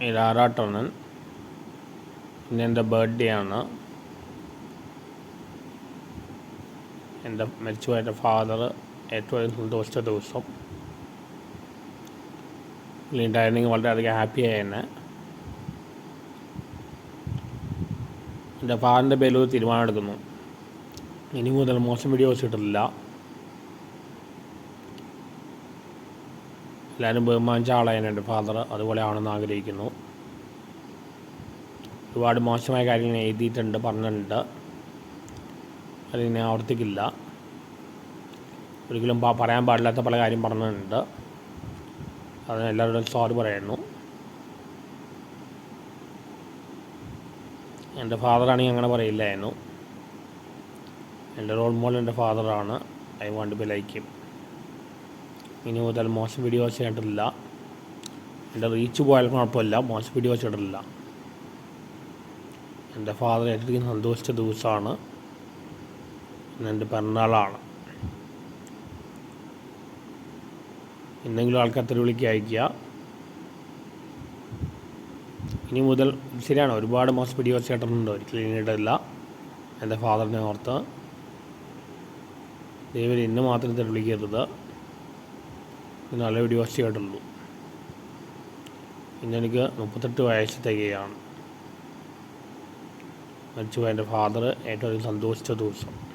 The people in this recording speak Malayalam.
ഇതാറാട്ടണ്ണൻ ഇന്ന് എന്റെ ബർത്ത്ഡേ ആണ്. എന്റെ മരിച്ചുപോയ ഫാദർ ഏറ്റവും സന്തോഷിച്ച ദിവസം. ഉണ്ടായിരുന്നെങ്കിൽ വളരെയധികം ഹാപ്പിയായി എന്നെ. എന്റെ ഫാദറിന്റെ പേരിൽ ഒരു തീരുമാനം എടുക്കുന്നു. ഇനി മുതൽ മോശം വീഡിയോസ് ഇട്ടില്ല എല്ലാവരും ബഹുമാനിച്ച ആളായിരുന്നു എന്റെ ഫാദർ അതുപോലെ ആണെന്ന് ആഗ്രഹിക്കുന്നു. ഒരുപാട് മോശമായ കാര്യങ്ങൾ എഴുതിയിട്ടുണ്ട് പറഞ്ഞിട്ടുണ്ട്. അതിനെ ആവർത്തിക്കില്ല. ഒരിക്കലും പറയാൻ പാടില്ലാത്ത പല കാര്യം പറഞ്ഞിട്ടുണ്ട്. അതിന് എല്ലാവരും സോറി പറയുന്നു. എന്റെ ഫാദറാണെങ്കിൽ അങ്ങനെ പറയില്ലായിരുന്നു. എന്റെ റോൾ മോഡൽ എന്റെ ഫാദറാണ് I want be like him ഇനി മുതൽ മോശം വീഡിയോസ് ചെയ്യേണ്ടതില്ല എന്റെ റീച്ച് പോയാലും കുഴപ്പമില്ല. മോശം വീഡിയോസ് ഇടില്ല എന്റെ ഫാദർ ഏറ്റവും സന്തോഷിച്ച ദിവസമാണ്. എന്റെ പിറന്നാളാണ്. എന്തെങ്കിലും ആൾക്കാർ തെരുവിളിക്ക് അയക്കുക. ഇനി മുതൽ ശരിയാണ്. ഒരുപാട് മോശം വീഡിയോസ് ചെയ്യേണ്ടതുണ്ട് ഒരിക്കലും ഇനി ഇടില്ല എന്റെ ഫാദറിനെ ഓർത്ത്. ദൈവം ഇന്ന് മാത്രം തെരുവിളിക്കരുത് നല്ല വീഡിയോസ് ഇന്നെനിക്ക് മുപ്പത്തെട്ട് വയസ്സ് തികയാണ്. മരിച്ചുപോയ എന്റെ ഫാദർ ഏറ്റവും അധികം സന്തോഷിച്ച ദിവസം.